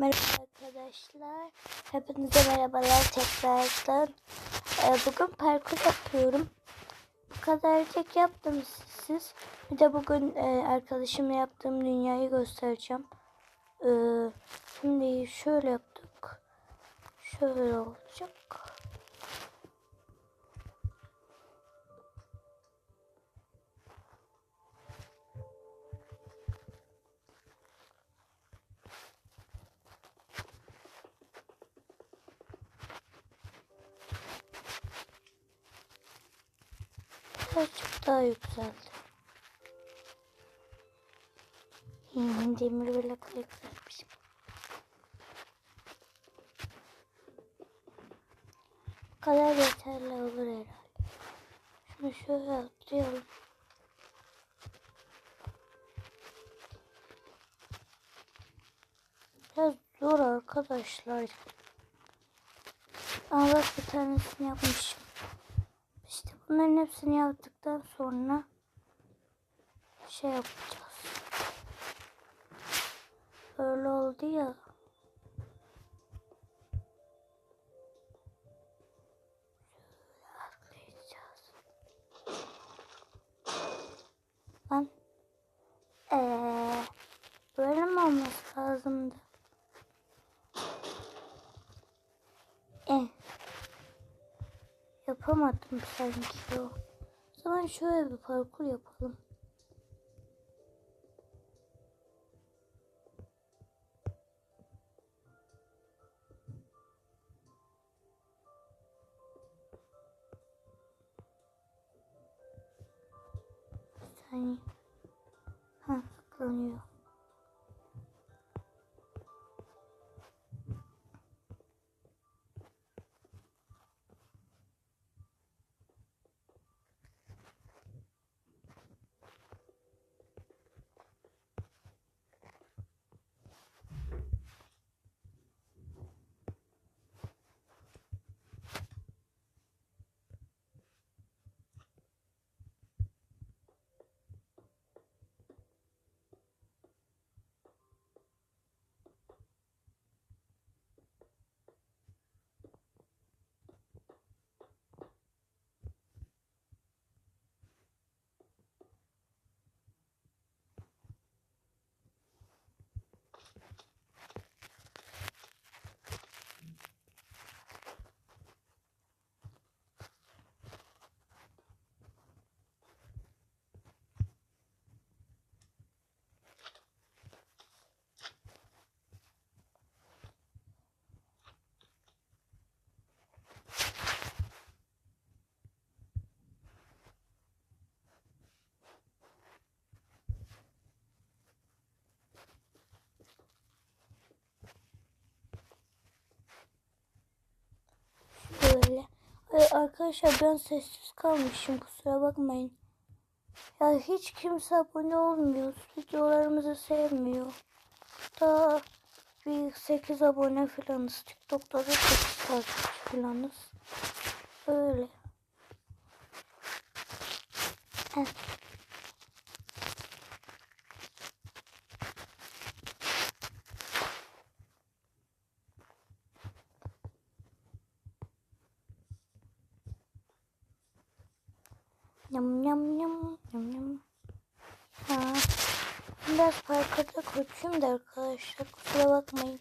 Merhaba arkadaşlar. Hepinize merhabalar tekrardan. Ee, bugün parkur yapıyorum. Bu kadarcık yaptım siz. Bir de bugün e, arkadaşımla yaptığım dünyayı göstereceğim. Ee, şimdi şöyle yaptık. Şöyle olacak. Daha yükseldi. Hmm, demir blokla yükseltmişim. Bu kadar yeterli olur herhalde. Şunu şöyle atlayalım. Biraz zor arkadaşlar. Bak bir tanesini yapmışım. İşte bunların hepsini yaptıktan sonra şey yapacağız. Öyle oldu ya. Lan. Ee, böyle mi olması lazımdı? Eh. Yapamadım sanki o. Zaman şöyle bir parkur yapalım. Saniye. Ha, saklanıyor. Böyle. Ay arkadaşlar ben sessiz kalmışım kusura bakmayın. Ya hiç kimse abone olmuyor. Videolarımızı sevmiyor. Daha bir 8 abone falanız. TikTok'ta da 8 takipçi falanız. Öyle. Heh. Yum yum yum yum yum. Ha. Biraz parkada koşayım da arkadaşlar kusura bakmayın.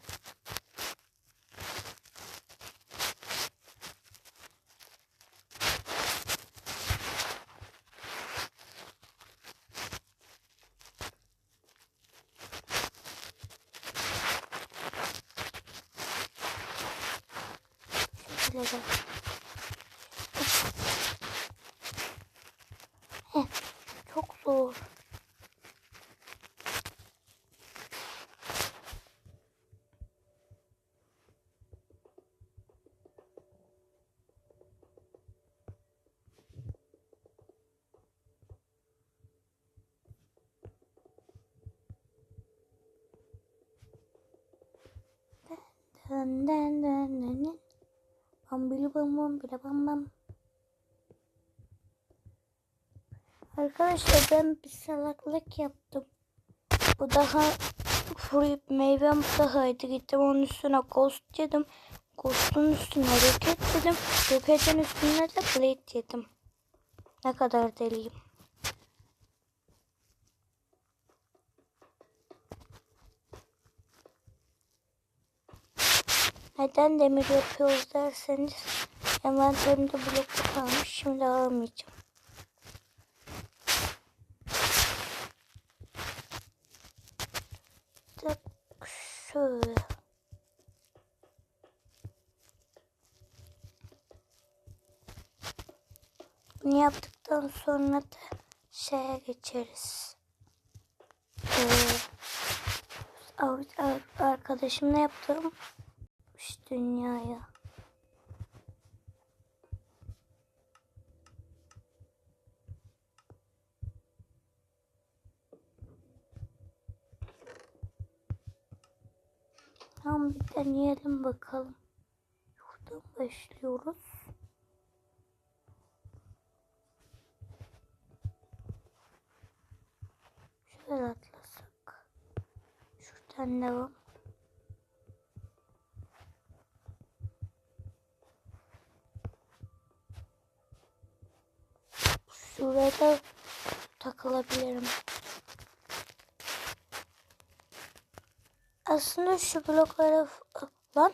Şöyle de. Heh, çok zor. Den den den den. Bam bam bam bam bam. Arkadaşlar ben bir salaklık yaptım. Bu daha fruit meyvem sahaydı. Gittim onun üstüne ghost yedim. Ghost'un üstüne roket yedim. Roketin üstüne de blade yedim. Ne kadar deliyim. Neden demir yapıyoruz derseniz envanterimde bloklu kalmış. Şimdi alamayacağım. Tak şöyle. Bunu yaptıktan sonra da şeye geçeriz. Ee, ar- ar- arkadaşımla yaptığım iş dünyaya. Tamam bir deneyelim bakalım. Şuradan başlıyoruz. Şöyle atlasak. Şuradan devam. Şurada takılabilirim. Aslında şu bloklara lan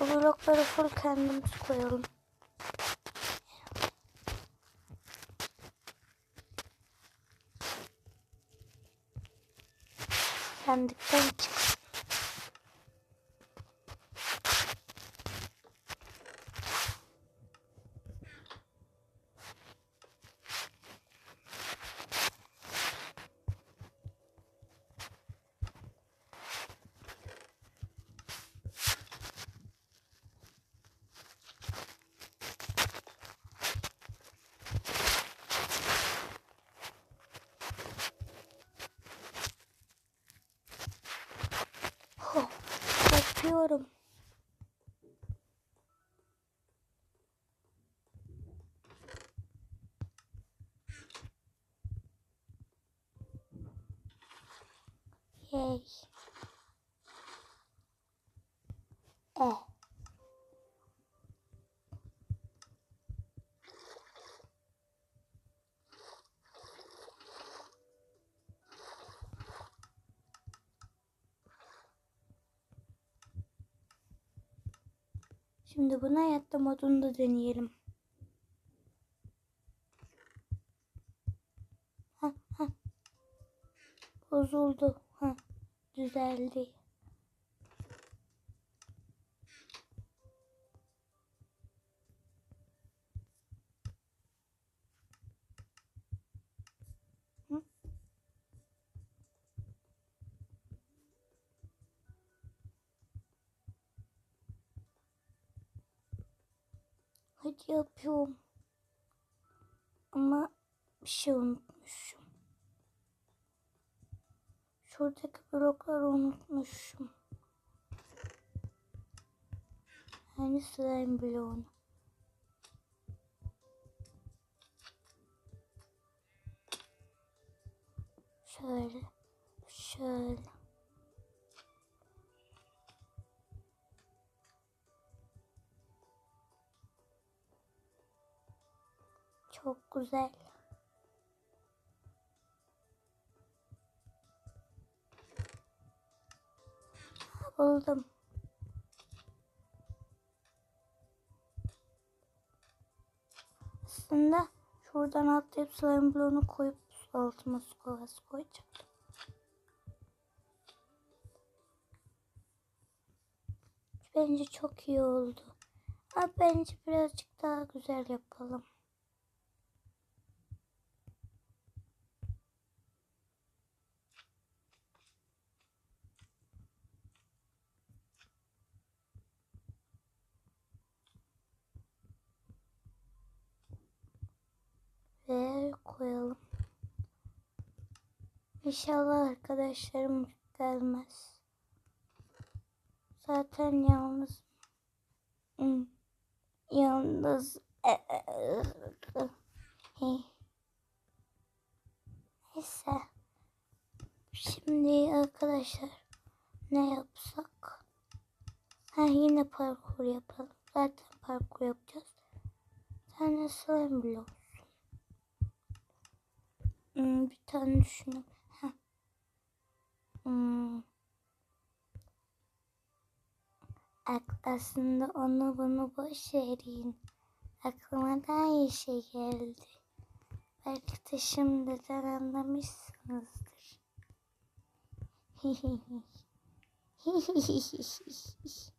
bu blokları full kendimiz koyalım. Sendikten çık. Oh, yapıyorum. Yay. Eh. Şimdi bunu hayatta modunda deneyelim. Ha ha. Bozuldu. Hı? Hadi yapıyorum. Ama bir şey unutmuşum. Şuradaki blokları unutmuşum. Yani slime bloğunu. Şöyle. Şöyle. Çok güzel. Buldum. Aslında şuradan atlayıp slime bloğunu koyup altıma su kovası koyacaktım. Bence çok iyi oldu. Ama bence birazcık daha güzel yapalım. Ve koyalım. İnşallah arkadaşlarım gelmez. Zaten yalnız yalnız neyse Şimdi arkadaşlar ne yapsak? Ha yine parkur yapalım. Zaten parkur yapacağız. Bir tane slime olsun. Hmm, bir tane düşünün. Ha. Hmm. Aslında onu bunu boş verin. Aklıma daha iyi şey geldi. Belki de şimdiden anlamışsınızdır.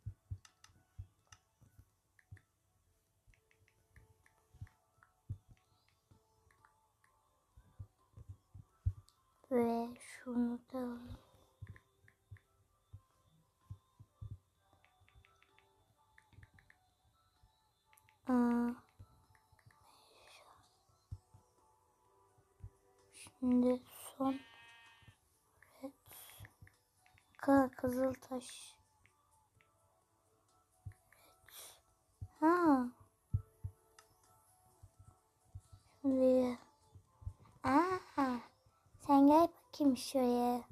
Ve şunu da Şimdi son. Ka kızıl taş. Red. Ha. Şimdi Aa, sen gel bakayım şuraya.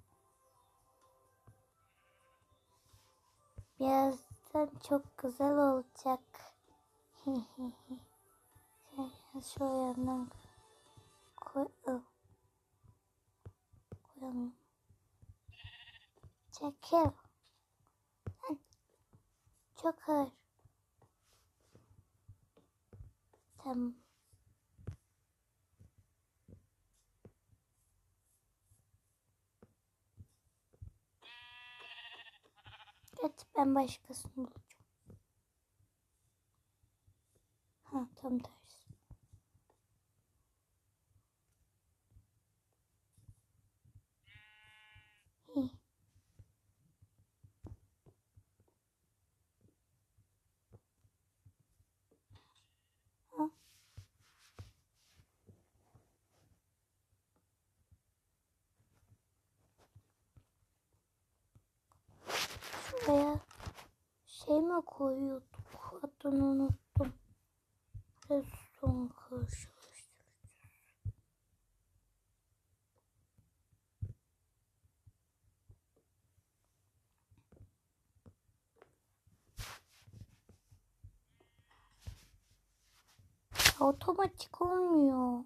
Birazdan çok güzel olacak. sen şu yandan koy. Al. Koyamıyorum. Çekil. Çok ağır. Tamam. Evet ben başkasını bulacağım. Ha tam tersi. Hi. Ha. Şuraya mi koyuyorduk? Adını unuttum. Redstone karşılaştıracağız. Otomatik olmuyor.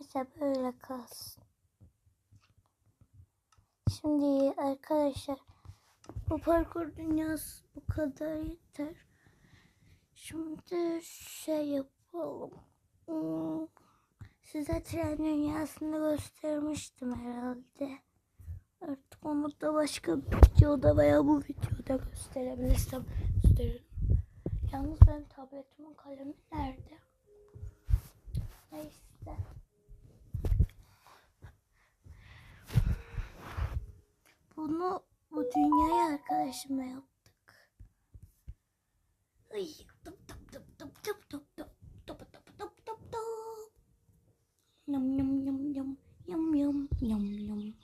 Neyse böyle kalsın. Şimdi arkadaşlar bu parkur dünyası bu kadar yeter. Şimdi şey yapalım. Hmm, Size tren dünyasını göstermiştim herhalde. Artık onu da başka bir videoda veya bu videoda gösterebilirsem gösteririm. Yalnız benim tabletimin kalemi nerede? Neyse. Bunu bu dünyaya arkadaşımla yaptık. Ay, tıp tıp tıp tıp tıp tıp tıp tıp tıp tıp tıp tıp. Yum yum yum yum yum yum yum yum.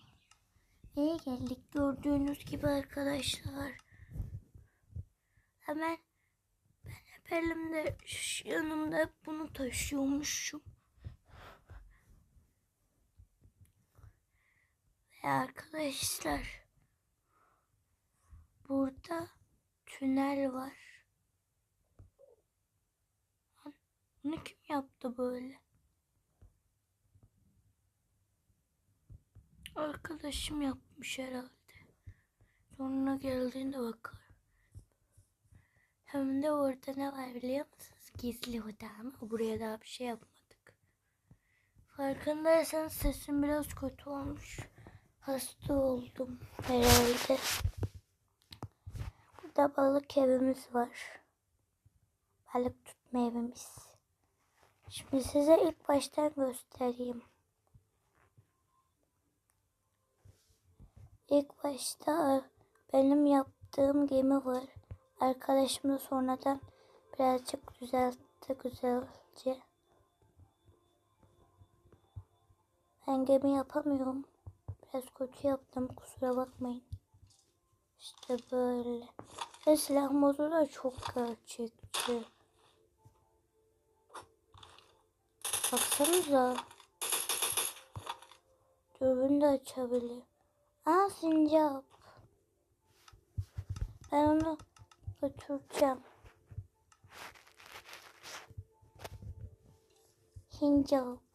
Neye geldik gördüğünüz gibi arkadaşlar. Hemen ben hep elimde yanımda bunu taşıyormuşum. Ve arkadaşlar burada tünel var. Bunu kim yaptı böyle? Arkadaşım yapmış herhalde. Sonra geldiğinde bakar. Hem de orada ne var biliyor musunuz? Gizli oda ama buraya daha bir şey yapmadık. Farkındaysanız sesim biraz kötü olmuş. Hasta oldum herhalde. Burada balık evimiz var. Balık tutma evimiz. Şimdi size ilk baştan göstereyim. İlk başta benim yaptığım gemi var. Arkadaşım da sonradan birazcık düzeltti güzelce. Ben gemi yapamıyorum. Biraz kötü yaptım kusura bakmayın. İşte böyle. Ve silah modu da çok gerçekçi. Baksanıza. Dürbün de açabilir. Aa sincap. Ben onu götüreceğim. Sincap.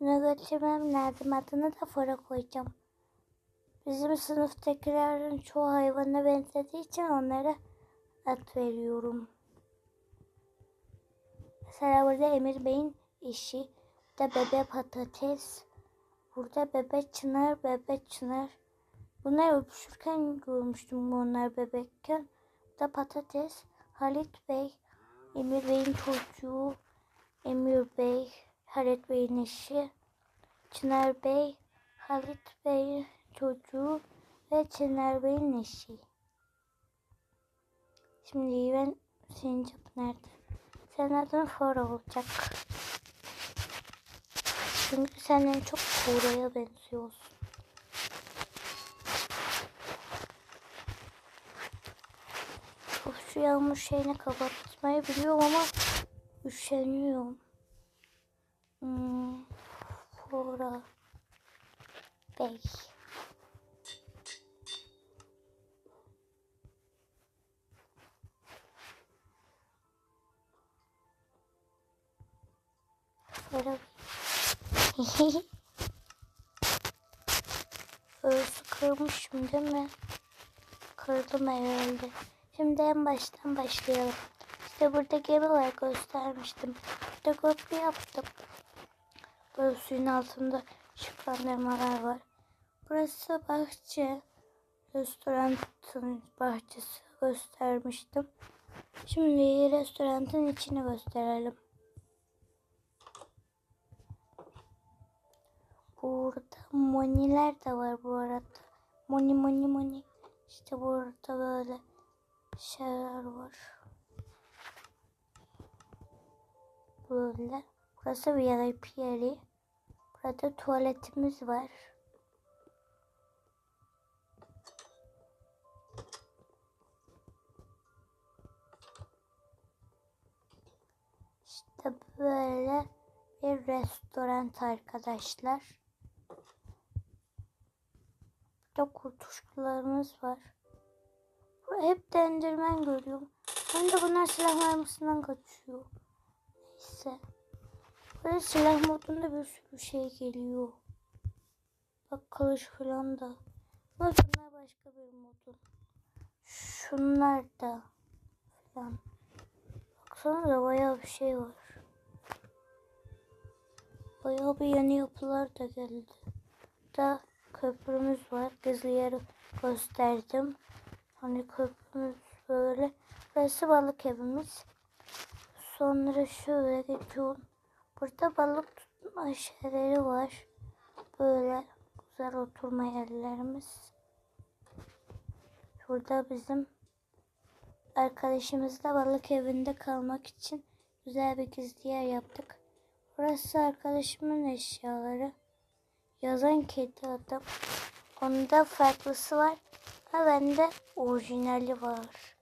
Bunu götürmem lazım. Adını da fora koyacağım. Bizim sınıftakilerin çoğu hayvana benzediği için onlara ad veriyorum. Mesela burada Emir Bey'in eşi. Burada bebe patates. Burada bebe çınar, bebe çınar. Bunlar öpüşürken görmüştüm bunlar bebekken. Burada patates. Halit Bey. Emir Bey'in çocuğu. Emir Bey. Halit Bey'in eşi. Çınar Bey. Halit Bey çocuğu ve Çınar Bey'in eşi. Şimdi ben Sincap nerede? Senin adın Fora olacak. Çünkü sen en çok Fora'ya benziyorsun. Of, şu yağmur şeyini kapatmayı biliyorum ama üşeniyorum. Hmm, Fora Bey. Fora Bey. Öğüsü kırmışım değil mi? Kırdım herhalde. Şimdi en baştan başlayalım. İşte burada gemi var göstermiştim. Burada köprü yaptım. Böyle suyun altında ışıklandırmalar var. Burası bahçe. Restoranın bahçesi göstermiştim. Şimdi restoranın içini gösterelim. Burada moniler de var bu arada. Moni moni moni. İşte burada böyle şeyler var. Böyle. Burası VIP yeri. Burada tuvaletimiz var. İşte böyle bir restoran arkadaşlar. Burada kurtuşkularımız var. Bu hep dendirmen görüyorum. Ben de bunlar silah mermisinden kaçıyor. Neyse. Böyle silah modunda bir sürü şey geliyor. Bak kılıç falan da. Ama bunlar başka bir modu. Şunlar da falan. Baksana da bayağı bir şey var. Bayağı bir yeni yapılar da geldi. Da köprümüz var. Gizli yeri gösterdim. Hani köprümüz böyle. Burası balık evimiz. Sonra şöyle geçiyorum. Burada balık tutma şeyleri var. Böyle güzel oturma yerlerimiz. Şurada bizim arkadaşımızla balık evinde kalmak için güzel bir gizli yer yaptık. Burası arkadaşımın eşyaları. Yazan kedi adam. Onda farklısı var. Ama bende orijinali var.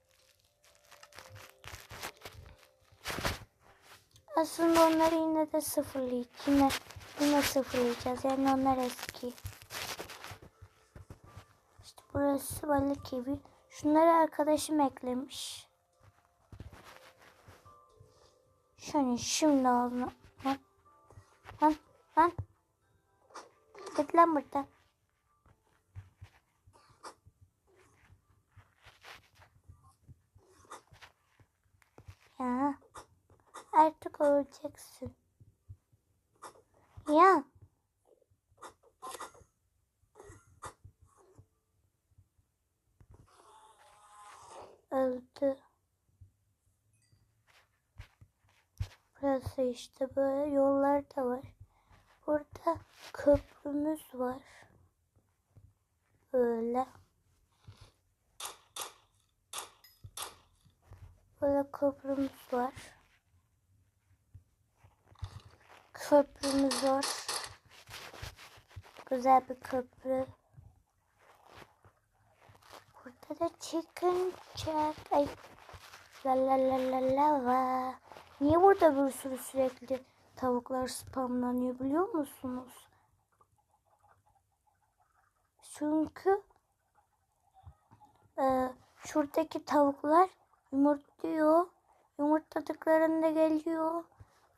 Aslında onları yine de sıfırlayacağız. Yine, yine sıfırlayacağız. Yani onlar eski. İşte burası balık evi. Şunları arkadaşım eklemiş. Şunu şimdi ağzına. Lan. Lan. Lan. Git lan buradan. Ya. Artık öleceksin. Ya. Öldü. Burası işte böyle yollar da var. Burada köprümüz var. Böyle. Böyle köprümüz var. Köprümüz var. Güzel bir köprü. Burada da chicken check. Ay La la la la la la. Niye burada bir sürü sürekli tavuklar spamlanıyor biliyor musunuz? Çünkü e, şuradaki tavuklar yumurtluyor. Yumurtladıklarında geliyor.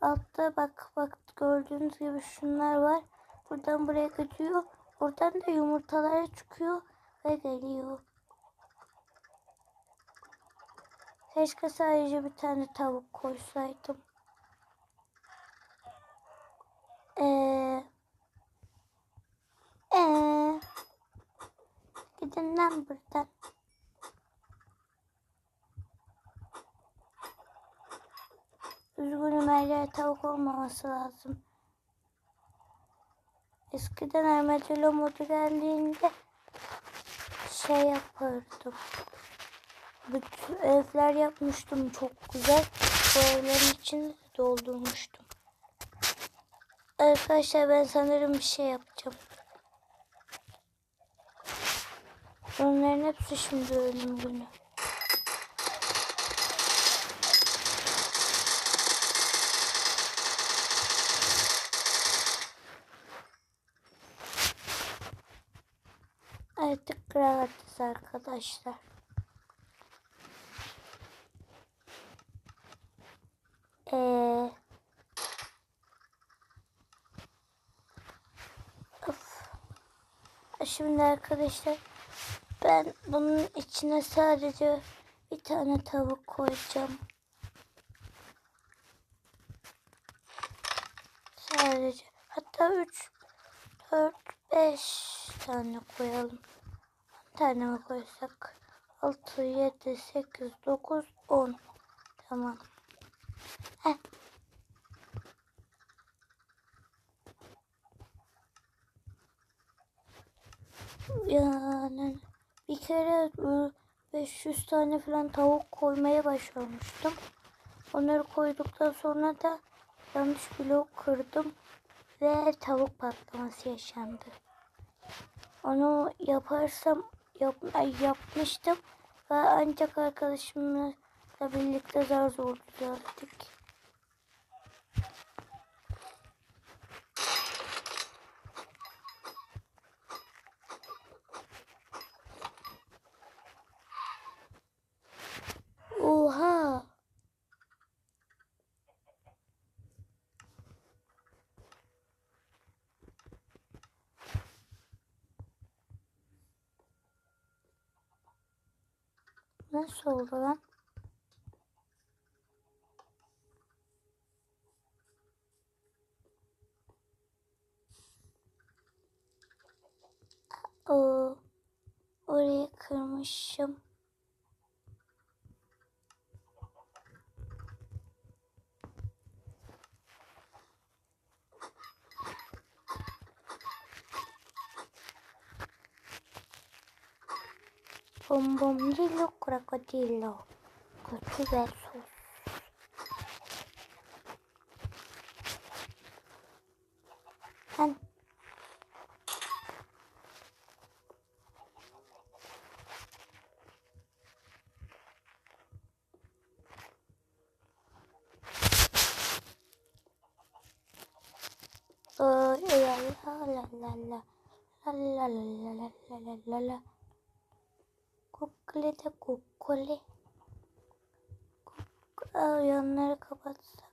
Altta bak bak gördüğünüz gibi şunlar var. Buradan buraya gidiyor. Buradan da yumurtalara çıkıyor ve geliyor. Keşke sadece bir tane tavuk koysaydım. Eee ee, gidin lan buradan. Yer tavuk olmaması lazım. Eskiden armadillo modu geldiğinde şey yapardım. Bütün evler yapmıştım çok güzel. Bu evlerin içini doldurmuştum. Arkadaşlar ben sanırım bir şey yapacağım. Onların hepsi şimdi ölüm günü. Artık rahatız arkadaşlar. Ee, of. Şimdi arkadaşlar ben bunun içine sadece bir tane tavuk koyacağım. Sadece hatta 3 4 5 tane koyalım. 10 tane mi koysak? 6 7 8 9 10 Tamam. Heh. Yani bir kere e, 500 tane falan tavuk koymaya başlamıştım. Onları koyduktan sonra da yanlış blok kırdım ve tavuk patlaması yaşandı. Onu yaparsam yap, yapmıştım ve ancak arkadaşımla birlikte zar zor düzelttik. Nasıl oldu lan? Oo, orayı kırmışım. Bombomdillo krokodillo. Kötü ve sus. Ben Oh, la la la la la la la la la la la la la Kukule de kukule. Kuk Aa, yanları kapatsak.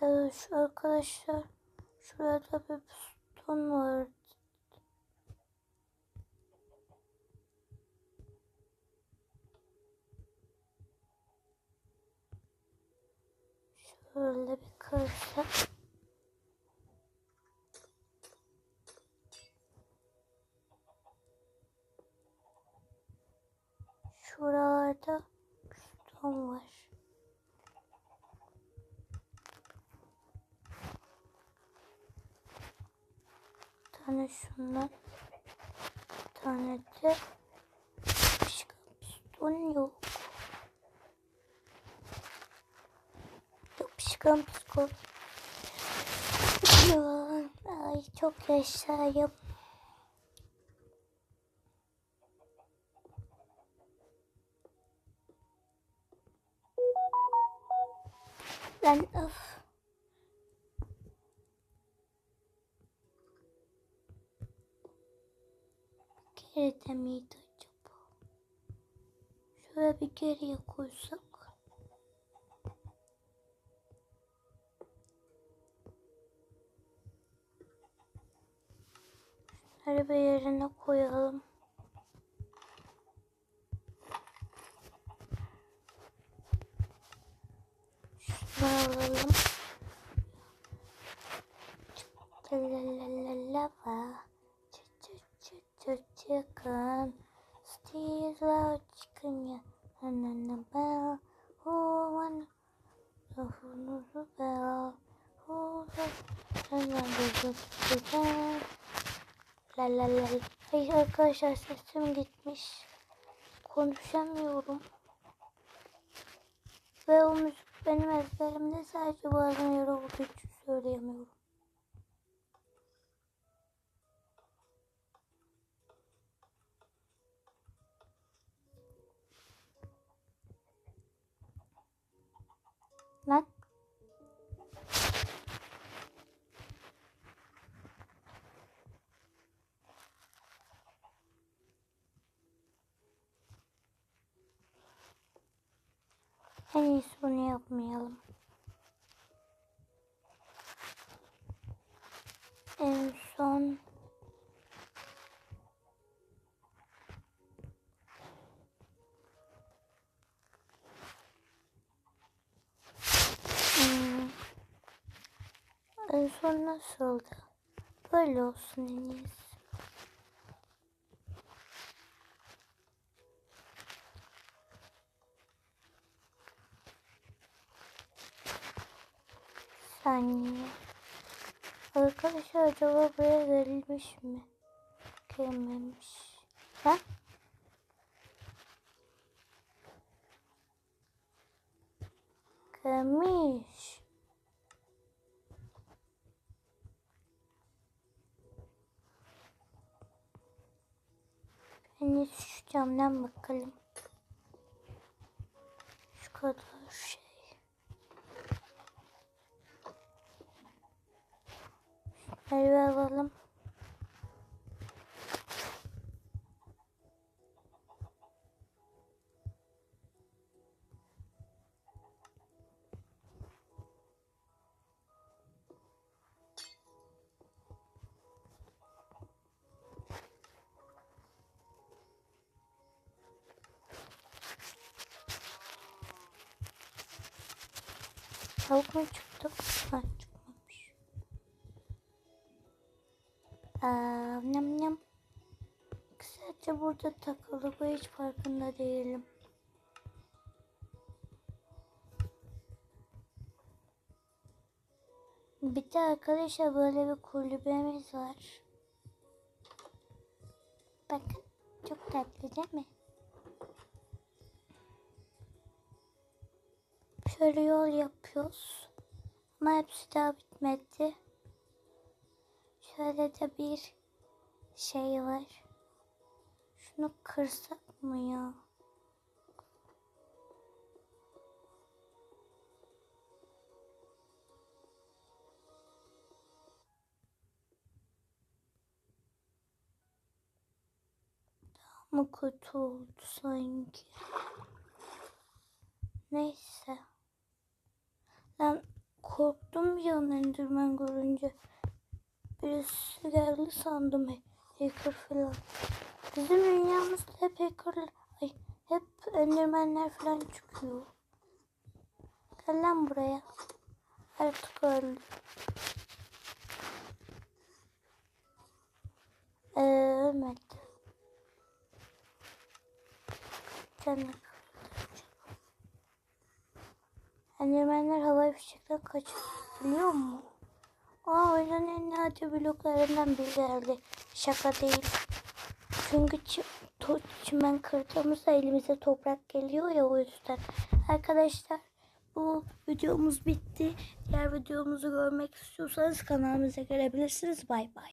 Evet şu arkadaşlar şurada bir piston var. Şöyle bir kırsak. Şuralarda piston var. Şundan. Bir tane de başka piston yok. Yapışkan piston. Ya, ay çok yaşayayım. Şöyle bir geriye koysak. Şunları bir yerine koyalım. Şunu alalım. Lalalala chicken Steve's loud chicken ya na bell who won the who the bell who the chicken La la la Hayır arkadaşlar sesim gitmiş. Konuşamıyorum. Ve o müzik benim ezberimde sadece bazen yer olduğu için söyleyemiyorum En iyisi bunu yapmayalım. En son Hmm. En son nasıldı? Böyle olsun en iyisi. Saniye. Arkadaşlar acaba buraya verilmiş mi? Gelmemiş. Ha? Gelmiş. En iyisi şu camdan bakalım. Şu kadar şey. Bir alalım. Tavuk mu çıktı? Ha çıkmamış. Aa, nem nem. Burada takılı. Bu hiç farkında değilim. Bir de arkadaşlar böyle bir kulübemiz var. Bakın çok tatlı değil mi? Şöyle yol yapıyoruz. Ama hepsi daha bitmedi. Şöyle de bir şey var. Şunu kırsak mı ya? Daha mı kötü oldu sanki? Neyse. Ben korktum bir an Enderman görünce. Birisi geldi sandım. Hacker falan. Bizim dünyamızda hep hackerlar, ay hep Endermanler falan çıkıyor. Gel lan buraya. Artık öldü. Ee, ölmedi. Canım. Endermenler havai fişekten kaçabiliyor mu? Aa oyunun en nadir bloklarından biri herhalde. Şaka değil. Çünkü to çimen kırdığımızda elimize toprak geliyor ya o yüzden. Arkadaşlar bu videomuz bitti. Diğer videomuzu görmek istiyorsanız kanalımıza gelebilirsiniz. Bay bay.